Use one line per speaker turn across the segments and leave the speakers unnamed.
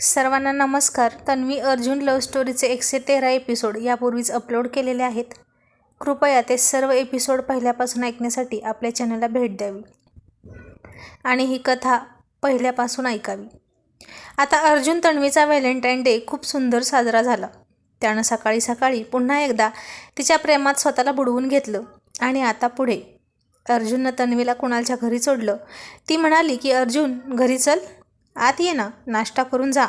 सर्वांना नमस्कार. तन्वी अर्जुन लव्ह स्टोरीचे एकशे तेरा एपिसोड यापूर्वीच अपलोड केलेले आहेत. कृपया ते सर्व एपिसोड पहिल्यापासून ऐकण्यासाठी आपल्या चॅनलला भेट द्यावी. आणि ही कथा पहिल्यापासून ऐकावी. आता अर्जुन तन्वीचा व्हॅलेंटाईन डे खूप सुंदर साजरा झाला. त्यानं सकाळी सकाळी पुन्हा एकदा तिच्या प्रेमात स्वतःला बुडवून घेतलं आणि आता पुढे. अर्जुननं तन्वीला कुणालच्या घरी सोडलं. ती म्हणाली की अर्जुन घरी चल. आत ये ना नाश्ता करून जा.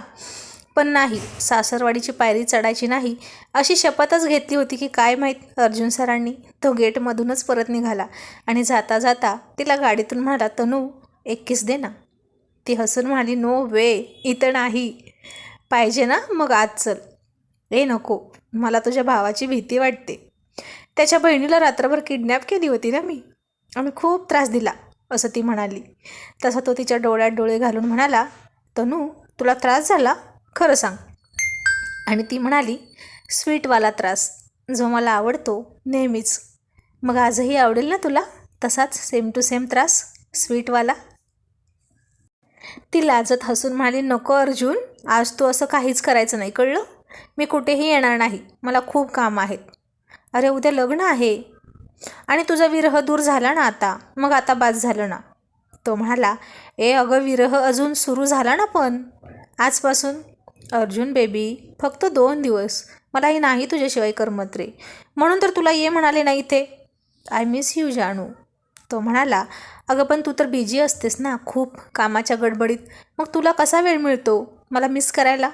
पण नाही सासरवाडीची पायरी चढायची नाही अशी शपथच घेतली होती की काय माहीत अर्जुन सरांनी. तो गेटमधूनच परत निघाला आणि जाता जाता तिला गाडीतून म्हणाला तनू एक किस दे ना. ती हसून म्हणाली नो वे इथं नाही. पाहिजे ना मग आज चल. ए नको मला तुझ्या भावाची भीती वाटते. त्याच्या बहिणीला रात्रभर किडनॅप केली होती ना मी. आम्ही खूप त्रास दिला. असं ती म्हणाली. तसा तो तिच्या डोळ्यात डोळे घालून म्हणाला तनू तुला त्रास झाला? खरं सांग. आणि ती म्हणाली स्वीटवाला त्रास. जो मला आवडतो नेहमीच. मग आजही आवडेल ना तुला? तसाच सेम टू सेम त्रास स्वीटवाला? ती लाजत हसून म्हणाली नको अर्जुन आज तू असं काहीच करायचं नाही कळलं? मी कुठेही येणार नाही. मला खूप काम आहेत. अरे उद्या लग्न आहे. आणि तुझा विरह दूर झाला ना आता? मग आता बाद झालं ना? तो म्हणाला ए अगं विरह अजून सुरू झाला ना पण? आजपासून? अर्जुन बेबी फक्त दोन दिवस. मलाही नाही तुझ्याशिवाय करमत रे. म्हणून तर तुला ये म्हणाले नाही इथे. आय मिस यू जानू. तो म्हणाला अगं पण तू तर बिझी असतेस ना खूप कामाच्या गडबडीत. मग तुला कसा वेळ मिळतो? मला मिस करायला?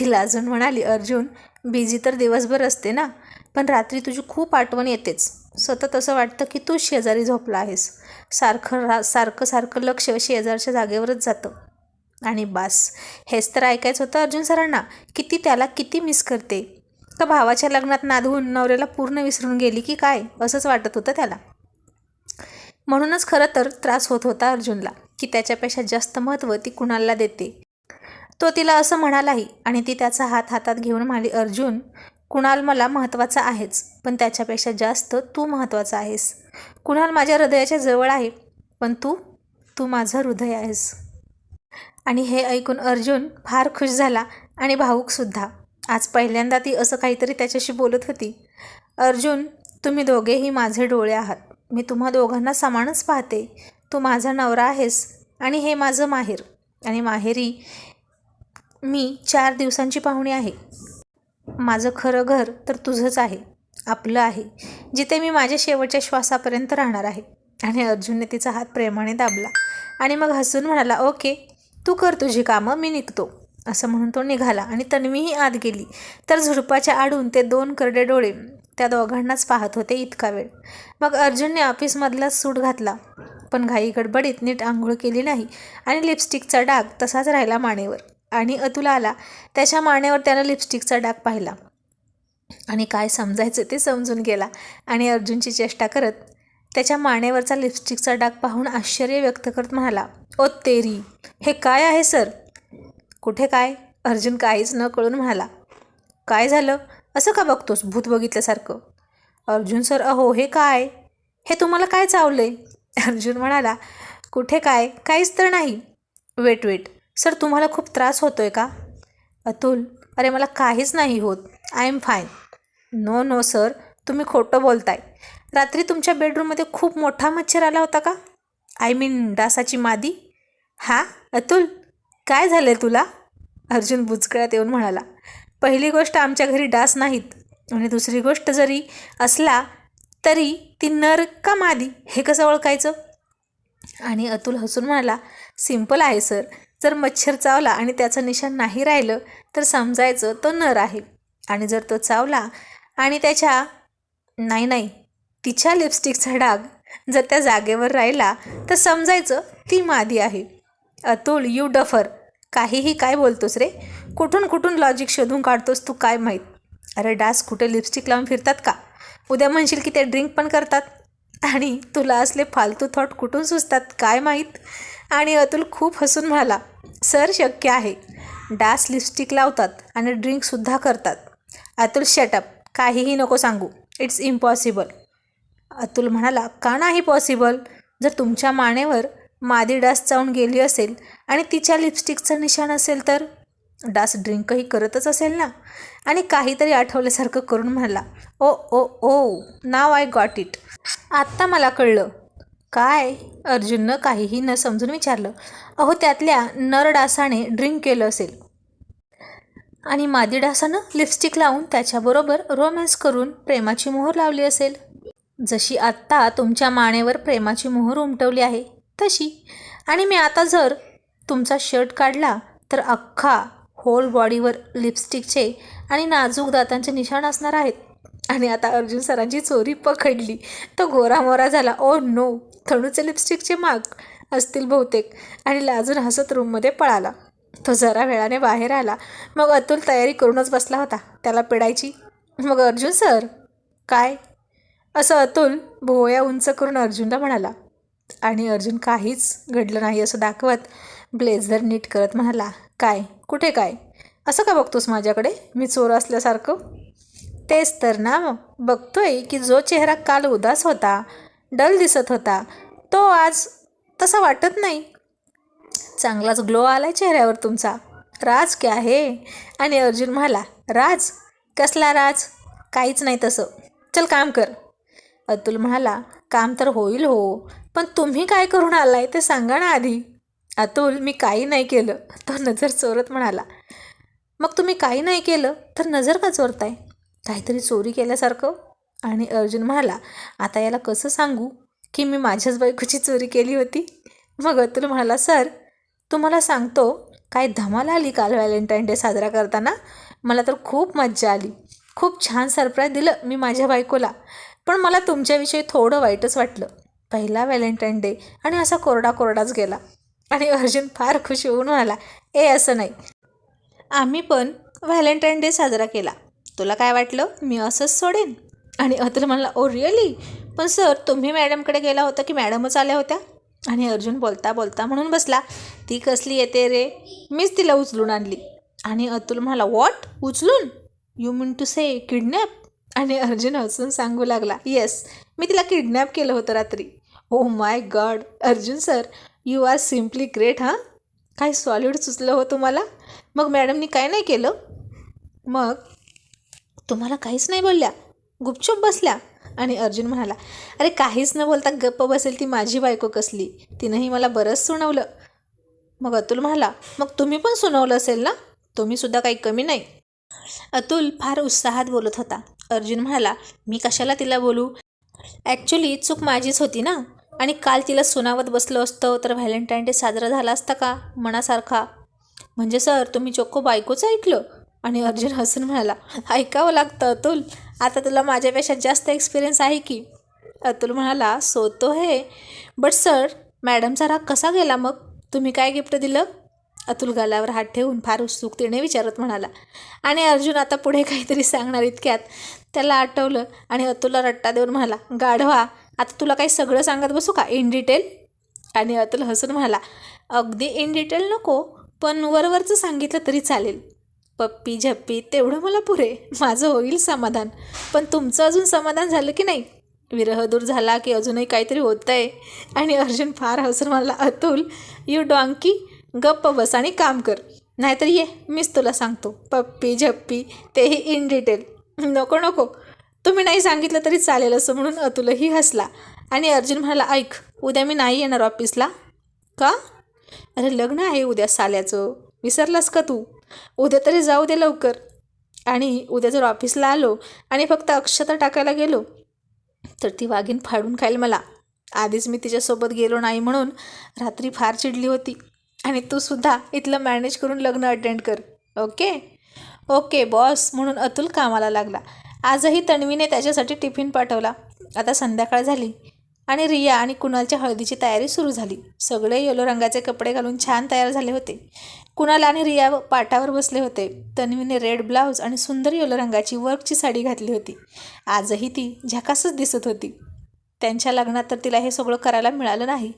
तिला अजून म्हणाली अर्जुन बिझी तर दिवसभर असते ना पण रात्री तुझी खूप आठवण येतेच. सतत असं वाटतं की तू शेजारी झोपला आहेस. सारखं रा सारखं सारखं लक्ष शेजारच्या जागेवरच जातं. आणि बास हेच तर ऐकायचं होतं अर्जुन सरांना किती त्याला किती मिस करते. तर भावाच्या लग्नात नादवून नवऱ्याला पूर्ण विसरून गेली की काय असंच वाटत होतं त्याला. म्हणूनच खरं तर त्रास होत होता अर्जुनला की त्याच्यापेक्षा जास्त महत्त्व ती कुणाला देते. तो तिला असं म्हणालाही आणि ती त्याचा हात हातात घेऊन म्हणाली अर्जुन कुणाल मला महत्त्वाचा आहेच पण त्याच्यापेक्षा जास्त तू महत्त्वाचा आहेस. कुणाल माझ्या हृदयाच्या जवळ आहे पण तू तू माझं हृदय आहेस. आणि हे ऐकून अर्जुन फार खुश झाला आणि भाऊकसुद्धा आज पहिल्यांदा ती असं काहीतरी त्याच्याशी बोलत होती. अर्जुन तुम्ही दोघेही माझे डोळे आहात. मी तुम्हा दोघांना समानच पाहते. तू माझा नवरा आहेस आणि हे माझं माहेर. आणि माहेरी मी चार दिवसांची पाहुणी आहे. माझं खरं घर तर तुझंच आहे आपलं आहे जिथे मी माझ्या शेवटच्या श्वासापर्यंत राहणार आहे. आणि अर्जुनने तिचा हात प्रेमाने दाबला आणि मग हसून म्हणाला ओके तू कर तुझी कामं मी निघतो. असं म्हणून तो निघाला आणि तन्वीही आत गेली. तर झुडपाच्या आडून ते दोन करडे डोळे त्या दोघांनाच पाहत होते इतका वेळ. मग अर्जुनने ऑफिसमधलाच सूट घातला पण घाई गडबडीत नीट आंघोळ केली नाही आणि लिपस्टिकचा डाग तसाच राहिला मानेवर. आणि अतुला आला. त्याच्या मानेवर त्यानं लिपस्टिकचा डाग पाहिला. आणि काय समजायचं ते समजून गेला. आणि अर्जुनची चेष्टा करत त्याच्या मानेवरचा लिपस्टिकचा डाग पाहून आश्चर्य व्यक्त करत म्हणाला ओ तेरी हे काय आहे सर? कुठे काय? अर्जुन काहीच न कळून म्हणाला काय झालं? असं का बघतोस भूत बघितल्यासारखं? अर्जुन सर अहो हे काय? हे तुम्हाला काय चावलंय? अर्जुन म्हणाला कुठे काय? काहीच तर नाही. वेट वेट सर तुम्हाला खूप त्रास होतो आहे का? अतुल अरे मला काहीच नाही होत. I am fine no no sir तुम्ही खोटं बोलताय. रात्री तुमच्या बेडरूममध्ये खूप मोठा मच्छर आला होता का? आय मीन डासाची मादी. हा अतुल काय झालं आहे तुला? अर्जुन बुचकळ्यात येऊन म्हणाला. पहिली गोष्ट आमच्या घरी डास नाहीत. आणि दुसरी गोष्ट जरी असला तरी ती नर का मादी? हे कसं ओळखायचं? आणि अतुल हसून म्हणाला सिंपल आहे सर जर मच्छर चावला आणि त्याचं निशाण नाही राहिलं तर समजायचं तो नर आहे. आणि जर तो चावला आणि त्याच्या नाही नाही तिच्या लिपस्टिकचा डाग जर त्या जागेवर राहिला तर समजायचं ती मादी आहे. अतुल यू डफर काहीही काय बोलतोस रे? कुठून कुठून लॉजिक शोधून काढतोस तू काय माहीत? अरे डास कुठे लिपस्टिक लावून फिरतात का? उद्या म्हणशील की ते ड्रिंक पण करतात. आणि तुला असले फालतू थॉट कुठून सुचतात? काय माहीत? आणि अतुल खूप हसून म्हणाला सर शक्य आहे. डास लिपस्टिक लावतात आणि ड्रिंकसुद्धा करतात. अतुल शटअप काहीही नको सांगू. इट्स इम्पॉसिबल अतुल म्हणाला का नाही पॉसिबल जर तुमच्या मानेवर मादी डास चावून गेली असेल आणि तिच्या लिपस्टिकचं निशाण असेल तर? डास ड्रिंकही करतच असेल ना? आणि काहीतरी आठवल्यासारखं करून म्हणाला oh oh O. Now I got it. आत्ता मला कळलं. काय? अर्जुननं काहीही न समजून विचारलं. अहो त्यातल्या नर डासाने ड्रिंक केलं असेल. आणि मादी डासानं लिपस्टिक लावून त्याच्याबरोबर रोमॅन्स करून प्रेमाची मोहर लावली असेल. जशी आत्ता तुमच्या मानेवर प्रेमाची मोहर उमटवली आहे तशी. आणि मी आता जर तुमचा शर्ट काढला तर अख्खा होल बॉडीवर लिपस्टिकचे आणि नाजूक दातांचे निशाण असणार आहेत. आणि आता अर्जुन सरांची चोरी पकडली. तो गोरामोरा झाला. Oh ओ नो थणूचे लिपस्टिकचे माग असतील बहुतेक. आणि लाजून हसत रूममध्ये पळाला. तो जरा वेळाने बाहेर आला. मग अतुल तयारी करूनच बसला होता. त्याला पिडायची. मग अर्जुन सर काय? असं अतुल भोवया उंच करून अर्जुनला म्हणाला. आणि अर्जुन काहीच घडलं नाही असं दाखवत ब्लेझर नीट करत म्हणाला काय? कुठे काय? असं का बघतोस माझ्याकडे? मी चोर असल्यासारखं. तेच तर ना. बघतोय की जो चेहरा काल उदास होता डल दिसत होता. तो आज तसा वाटत नाही. चांगलाच ग्लो आलाय चेहऱ्यावर तुमचा. राज क्या आहे आणि अर्जुन म्हणाला राज? कसला राज? काहीच नाही तसं. चल काम कर. अतुल म्हणाला काम तर होईल हो पण तुम्ही काय करून आलाय ते सांगा ना आधी. अतुल मी काही नाही केलं. तो नजर चोरत म्हणाला मग तुम्ही काही नाही केलं तर नजर का चोरताय? काहीतरी चोरी केल्यासारखं. आणि अर्जुन म्हणाला आता याला कसं सांगू? की मी माझ्याच बायकोची चोरी केली होती. मग अतुल म्हणाला सर तुम्हाला सांगतो काय धमाल आली काल व्हॅलेंटाईन डे साजरा करताना? मला तर खूप मज्जा आली. खूप छान सरप्राईज दिलं मी माझ्या बायकोला. पण मला तुमच्याविषयी थोडं वाईटच वाटलं. पहिला व्हॅलेंटाईन डे आणि असा कोरडा कोरडाच गेला. आणि अर्जुन फार खुश होऊन म्हणाला ए असं नाही. आम्ही पण व्हॅलेंटाईन डे साजरा केला. तुला काय वाटलं? मी असंच सोडेन. आणि अतुल म्हणला oh, ओ रिअली पण सर तुम्ही मॅडमकडे गेला होता की मॅडमच आल्या होत्या? आणि अर्जुन बोलता बोलता म्हणून बसला. ती कसली येते रे? मीच तिला उचलून आणली. आणि अतुल म्हणाला वॉट उचलून? You mean to say kidnap आणि अर्जुन हसून सांगू लागला येस मी तिला किडनॅप केलं होतं रात्री. ओ my god Arjun sir you are simply great हां काय सॉलिड सुचलं हो तुम्हाला? मग मॅडमनी काय नाही केलं? मग? तुम्हाला काहीच नाही बोलल्या? गुपचूप बसल्या आणि अर्जुन म्हणाला अरे काहीच न बोलता गप्प बसेल ती माझी बायको कसली? तिनंही मला बरंच सुणवलं मग अतुल म्हणाला मग तुम्ही पण सुनावलं असेल ना? तुम्ही सुद्धा काही कमी नाही. अतुल फार उत्साहात बोलत होता. अर्जुन म्हणाला मी कशाला तिला बोलू? ॲक्च्युली चूक माझीच होती ना? आणि काल तिला सुनावत बसलो असतं तर व्हॅलेंटाईन डे साजरा झाला असता का? मनासारखा. म्हणजे सर तुम्ही चोखो बायकोचं ऐकलं? आणि अर्जुन हसून म्हणाला ऐकावं लागतं अतुल. आता तुला माझ्यापेक्षा जास्त एक्सपिरियन्स आहे की? अतुल म्हणाला सो तो हे. बट सर मॅडमचा राग कसा गेला मग? तुम्ही काय गिफ्ट दिलं? अतुल गालावर हात ठेवून फार उत्सुकतेने विचारत म्हणाला. आणि अर्जुन आता पुढे काहीतरी सांगणार इतक्यात. त्याला आठवलं आणि अतुलला रट्टा देऊन म्हणाला गाढवा आता तुला काही सगळं सांगत बसू का? इन डिटेल आणि अतुल हसून म्हणाला अगदी इन डिटेल नको पण वरवरचं सांगितलं तरी चालेल. पप्पी झप्पी तेवढं मला पुरे. माझं होईल समाधान. पण तुमचं अजून समाधान झालं की नाही? विरह दूर झाला की अजूनही काहीतरी होतं आहे आणि अर्जुन फार हसून मला अतुल यू डॉंकी गप्प बस आणि काम कर. नाहीतर ये मीच तुला सांगतो. पप्पी झप्पी तेही इन डिटेल नको नको. तुम्ही नाही सांगितलं तरी चालेल असं म्हणून अतुलही हसला. आणि अर्जुन म्हणाला ऐक उद्या मी नाही येणार ऑफिसला का? अरे लग्न आहे उद्या साल्याचं. विसरलास का तू? उद्या तरी जाऊ दे लवकर. आणि उद्या जर ऑफिसला आलो आणि फक्त अक्षता टाकायला गेलो तर ती वाघीण फाडून खाईल मला. आधीच मी तिच्यासोबत गेलो नाही म्हणून रात्री फार चिडली होती. आणि तू सुद्धा इथलं मॅनेज करून लग्न अटेंड कर ओके? ओके बॉस म्हणून अतुल कामाला लागला. आजही तन्वीने त्याच्यासाठी टिफिन पाठवला. आता संध्याकाळ झाली आणि रिया आणि कुणालच्या हळदीची तयारी सुरू झाली. सगळे येलो रंगाचे कपडे घालून छान तयार झाले होते. कुणाल आणि रिया पाटावर बसले होते. तन्वीने रेड ब्लाऊज आणि सुंदर येलो रंगाची वर्कची साडी घातली होती. आजही ती झकासच दिसत होती. त्यांच्या लग्नात तर तिला हे सगळं करायला मिळालं नाही.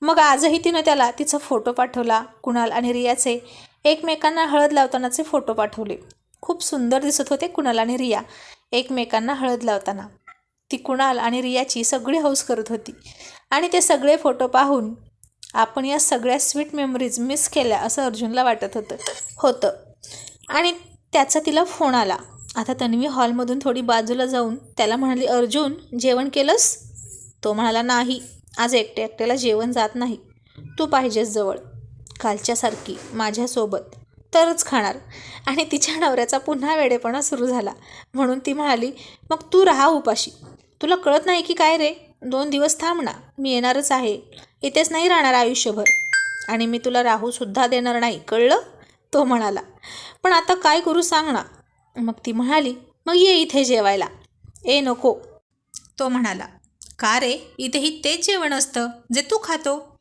मग आजही तिनं त्याला तिचा फोटो पाठवला. कुणाल आणि रियाचे एकमेकांना हळद लावतानाचे फोटो पाठवले. खूप सुंदर दिसत होते कुणाल आणि रिया एकमेकांना हळद लावताना. ती कुणाल आणि रियाची सगळी हौस करत होती. आणि ते सगळे फोटो पाहून आपण या सगळ्या स्वीट मेमरीज मिस केल्या असं अर्जुनला वाटत होतं होतं. आणि त्याचा तिला फोन आला. आता तन्वी हॉलमधून थोडी बाजूला जाऊन त्याला म्हणाली अर्जुन जेवण केलंस? तो म्हणाला नाही. आज एकटे एकट्याला जेवण जात नाही. तू पाहिजेस जवळ. कालच्यासारखी माझ्यासोबत. तरच खाणार. आणि तिच्या नवऱ्याचा पुन्हा वेडेपणा सुरू झाला. म्हणून ती म्हणाली मग तू राहा उपाशी. तुला कळत नाही की काय रे? दोन दिवस थांब ना मी येणारच आहे. इथेच नाही राहणार आयुष्यभर. आणि मी तुला राहूसुद्धा देणार नाही कळलं? तो म्हणाला. पण आता काय करू सांग ना. मग ती म्हणाली मग ये इथे जेवायला. ए नको. तो म्हणाला का रे? इथेही तेच जेवण असतं जे तू खातो.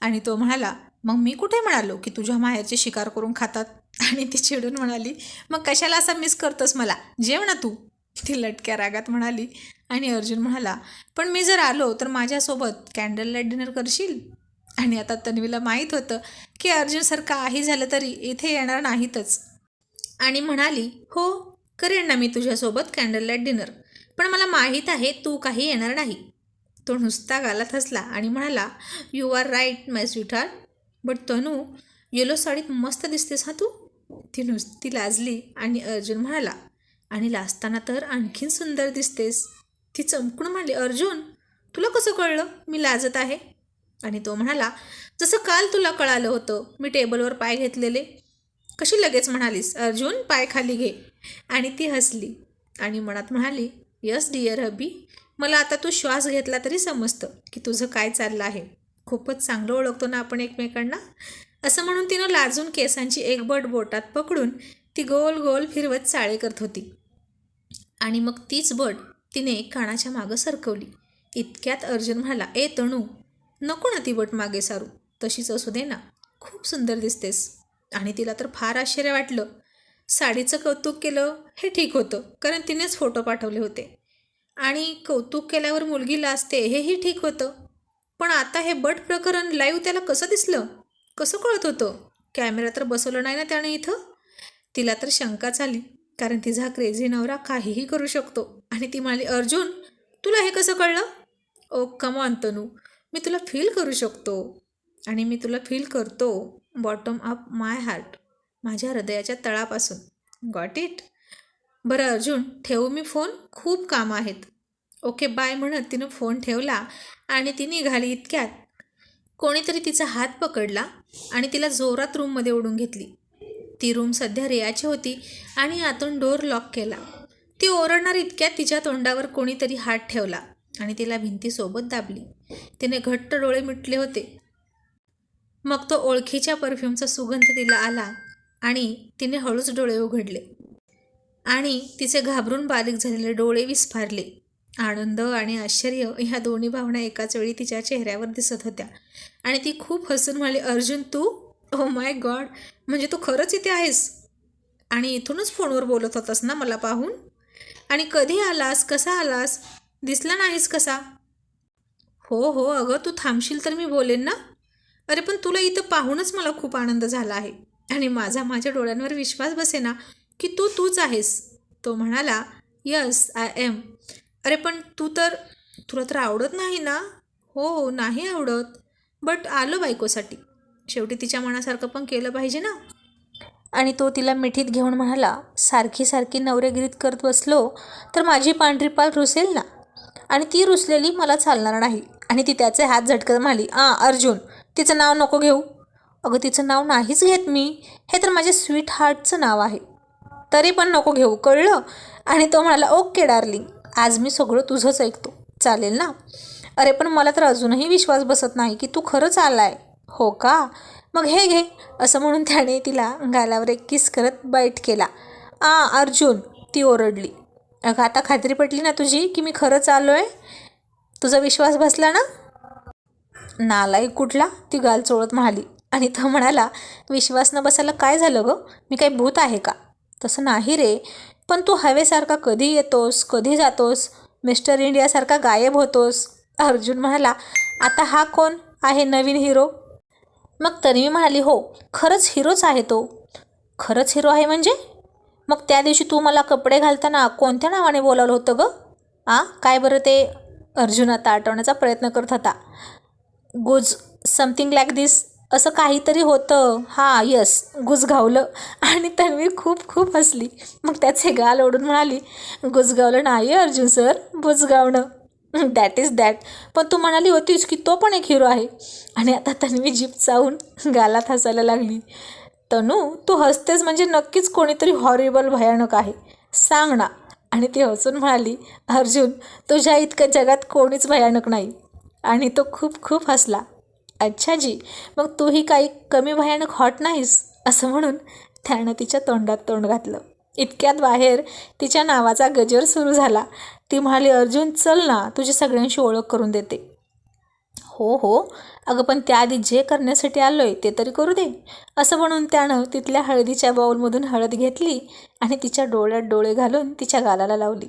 आणि तो म्हणाला मग मी कुठे म्हणालो की तुझ्या माहेरचे शिकार करून खातात? आणि ती चिडून म्हणाली मग कशाला असा मिस करतोस मला? जेव ना तू. ती लटक्या रागात म्हणाली आणि अर्जुन म्हणाला पण मी जर आलो तर माझ्यासोबत कॅन्डल लाइट डिनर करशील आणि आता तन्वीला माहीत होतं की अर्जुन सर काही झालं तरी इथे येणार नाहीतच. आणि म्हणाली हो करेन ना मी तुझ्यासोबत कॅन्डल लाइट डिनर पण मला माहीत आहे तू काही येणार नाही तो नुसता गालात हसला आणि म्हणाला you are right my sweet but Tanu yellow साडीत मस्त दिसतेस हा तू ती नुसती लाजली आणि अर्जुन म्हणाला आणि लाजताना तर आणखीन सुंदर दिसतेस. ती चमकून म्हणाली अर्जुन तुला कसं कळलं? मी लाजत आहे. आणि तो म्हणाला जसं काल तुला कळालं होतं मी टेबलवर पाय घेतलेले. कशी लगेच म्हणालीस अर्जुन पाय खाली घे. आणि ती हसली आणि मनात म्हणाली यस डिअर हबी मला आता तू श्वास घेतला तरी समजतं की तुझं काय चाललं आहे. खूपच चांगलं ओळखतो ना आपण एकमेकांना. असं म्हणून तिनं लाजून केसांची एक बट बोटात पकडून ती गोल गोल फिरवत चाळे करत होती. आणि मग तीच बट तिने कानाच्या मागं सरकवली. इतक्यात अर्जुन म्हणाला ए तणू नको ना ती बट मागे सारू. तशीच असू दे ना. खूप सुंदर दिसतेस. आणि तिला तर फार आश्चर्य वाटलं. साडीचं कौतुक केलं हे ठीक होतं कारण तिनेच फोटो पाठवले होते. आणि कौतुक केल्यावर मुलगी लाजते हेही ठीक होतं. पण आता हे बट प्रकरण लाईव्ह त्याला कसं दिसलं? कसं कळत होतं? कॅमेरा तर बसवलं नाही ना त्याने इथं? तिला तर शंका झाली कारण तिचा क्रेझी नवरा काहीही करू शकतो. आणि ती म्हणाली अर्जुन तुला हे कसं कळलं? Oh, ओ कमॉन तनू. मी तुला फील करू शकतो. आणि मी तुला फील करतो बॉटम अप माय हार्ट माझ्या हृदयाच्या तळापासून. गॉट इट बरं अर्जुन ठेवू मी फोन खूप कामं आहेत. ओके बाय म्हणत तिनं फोन ठेवला आणि ती निघाली इतक्यात. कोणीतरी तिचा हात पकडला आणि तिला जोरात रूममध्ये ओढून घेतली. ती रूम सध्या रियाची होती आणि आतून डोर लॉक केला. ती ओरडणार इतक्यात तिच्या तोंडावर कोणीतरी हात ठेवला आणि तिला भिंतीसोबत दाबली. तिने घट्ट डोळे मिटले होते. मग तो ओळखीच्या परफ्यूमचा सुगंध तिला आला आणि तिने हळूच डोळे उघडले आणि तिचे घाबरून बारीक झालेले डोळे विस्फारले. आनंद आणि आश्चर्य ह्या दोन्ही भावना एकाच वेळी तिच्या चेहऱ्यावर दिसत होत्या आणि ती खूप हसून म्हणाली अर्जुन तू ओ माय गॉड म्हणजे तू खरंच इथे आहेस? आणि इथूनच फोनवर बोलत होतास ना मला पाहून? आणि कधी आलास? कसा आलास? दिसला नाहीस कसा? हो हो अगं तू थांबशील तर मी बोलेन ना? अरे पण तुला इथं पाहूनच मला खूप आनंद झाला आहे. आणि माझा माझ्या डोळ्यांवर विश्वास बसेना की तू तूच आहेस. तो म्हणाला यस आय एम अरे पण तू तर तुला तर आवडत नाही ना? हो नाही आवडत. बट आलो बायकोसाठी. शेवटी तिच्या मनासारखं पण केलं पाहिजे ना. आणि तो तिला मिठीत घेऊन म्हणाला सारखी सारखी नवरेगिरीत करत बसलो तर माझी पांढरी पाल रुसेल ना? आणि ती रुसलेली मला चालणार नाही. आणि ती त्याचे हात झटकत म्हणाली आ अर्जुन तिचं नाव नको घेऊ. अगं तिचं नाव नाहीच घेत मी. हे तर माझ्या स्वीट हार्टचं नाव आहे. तरी पण नको घेऊ कळलं? आणि तो म्हणाला ओके डार्लिंग. आज मी सगळं तुझंच ऐकतो. चालेल ना? अरे पण मला तर अजूनही विश्वास बसत नाही की तू खरंच आला आहे हो का? मग हे घे असं म्हणून त्याने तिला गालावर एक किस करत बाईट केला. आ अर्जुन ती ओरडली. अगं आता खात्री पटली ना तुझी की मी खरंच आलो आहे तुझा विश्वास बसला ना? नालायक कुठला? ती गाल चोळत म्हणाली. आणि तो म्हणाला विश्वास न बसायला काय झालं गं? मी काही भूत आहे का? तसं नाही रे. पण तू हवेसारखा कधी येतोस? कधी जातोस? मिस्टर इंडियासारखा गायब होतोस? अर्जुन म्हणाला आता हा कोण? आहे नवीन हिरो मग तन्वी म्हणाली हो खरंच हिरोच आहे तो. खरंच हिरो आहे म्हणजे? मग त्या दिवशी तू मला कपडे घालताना कोणत्या नावाने बोलावलं होतं गं? आ काय बरं ते? अर्जुन आता आठवण्याचा प्रयत्न करत होता. गुज समथिंग लाईक दिस असं काहीतरी होतं. हां यस गुजगावलं आणि तन्वी खूप खूप हसली. मग त्याचे गाल ओढून म्हणाली गुजगावलं नाही अर्जुन सर बुजगावणं दॅट इज दॅट पण तू म्हणाली होतीस की तो पण एक हिरो आहे. आणि आता तन्वी जीप चावून गालात हसायला लागली. तनू तू हसतेस म्हणजे नक्कीच कोणीतरी हॉरिबल भयानक आहे. सांग ना. आणि ती हसून म्हणाली अर्जुन तुझ्या इतक्या जगात कोणीच भयानक नाही. आणि तो खूप खूप हसला. अच्छा जी मग तूही काही कमी भयानक हॉट नाहीस? असं म्हणून त्यानं तिच्या तोंडात तोंड घातलं. इतक्यात बाहेर तिच्या नावाचा गजर सुरू झाला. ती म्हणाली अर्जुन चल ना तुझी सगळ्यांशी ओळख करून देते. हो हो. अगं पण त्याआधी जे करण्यासाठी आलो आहे ते तरी करू दे. असं म्हणून त्यानं तिथल्या हळदीच्या बाऊलमधून हळद घेतली आणि तिच्या डोळ्यात डोळे घालून तिच्या गालाला लावली.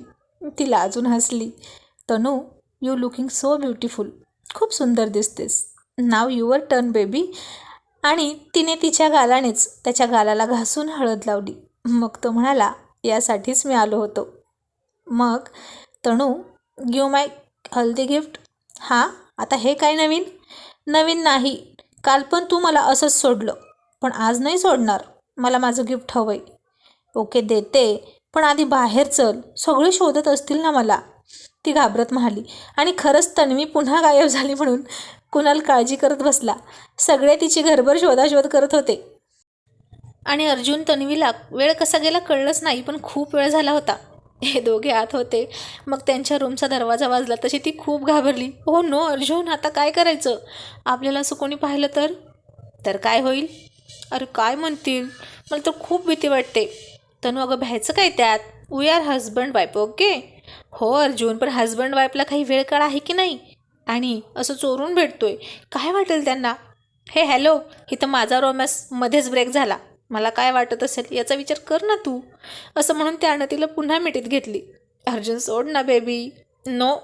ती लाजून हसली. Tanu you looking so beautiful. खूप सुंदर दिसतेस. Now your turn baby. आणि तिने तिच्या गालानेच त्याच्या गालाला घासून हळद लावली. मग तो म्हणाला यासाठीच मी आलो होतो. मग तणू गिव माय हल्दी गिफ्ट हां आता हे काय नवीन? नवीन नाही काल पण तू मला असंच सोडलं पण आज नाही सोडणार मला माझं गिफ्ट हवं आहे ओके देते पण आधी बाहेर चल सगळे शोधत असतील ना मला. ती घाबरत म्हणाली आणि खरंच तन्वी पुन्हा गायब झाली म्हणून कुणाल काळजी करत बसला. सगळे तिची घरभर शोधाशोध करत होते. आणि अर्जुन तन्वीला वेळ कसा गेला कळलंच नाही पण खूप वेळ झाला होता. हे दोघे आत होते. मग त्यांच्या रूमचा दरवाजा वाजला तशी ती खूप घाबरली. हो नो अर्जुन आता काय करायचं? आपल्याला असं कोणी पाहिलं तर? तर काय होईल? अरे काय म्हणतील? मला तर खूप भीती वाटते. तनू अगं भ्यायचं काय त्यात? We are husband wife okay हो अर्जुन पण हजबंड वाईफला काही वेळ काळ आहे की नाही? आणि असं चोरून भेटतोय. काय वाटेल त्यांना? हे हॅलो इथं माझा रोमॅन्स मध्येच ब्रेक झाला. मला काय वाटत असेल याचा विचार कर ना तू. असं म्हणून त्यानं तिला पुन्हा मिठीत घेतली. अर्जुन सोड ना बेबी नो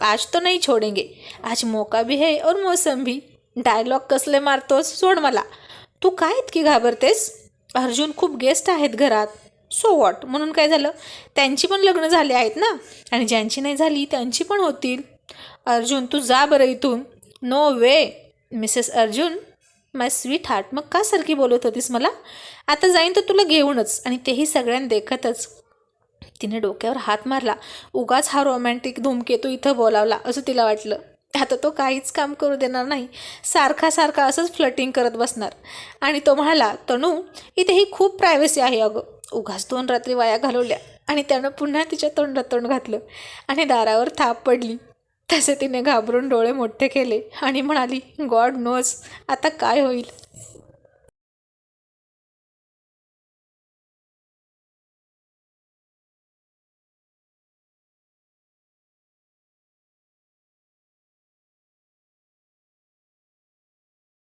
आज तो नाही छोडेंगे. आज मोका भी है और मौसम भी. डायलॉग कसले मारतोस सोड मला. तू काय इतकी घाबरतेस? अर्जुन खूप गेस्ट आहेत घरात. सो वॉट म्हणून काय झालं? त्यांची पण लग्न झाली आहेत ना? आणि ज्यांची नाही झाली त्यांची पण होतील. अर्जुन तू जा बरं इथून. No way Mrs Arjun my sweetheart मग का सारखी बोलत होतीस मला? आता जाईन तर तुला घेऊनच. आणि तेही सगळ्यांना देखतच. तिने डोक्यावर हात मारला. उगाच हा रोमॅन्टिक धूमकेतू इथं बोलावला असं तिला वाटलं. आता तो काहीच काम करू देणार नाही. सारखा सारखा असंच फ्लटिंग करत बसणार. आणि तो म्हणाला तनू इथे ही खूप प्रायव्हसी आहे अगं. उगाच दोन रात्री वाया घालवल्या. आणि त्यानं पुन्हा तिच्या तोंडात तोंड घातलं. आणि दारावर थाप पडली. तसे तिने घाबरून डोळे मोठे केले आणि म्हणाली गॉड नोज आता काय होईल?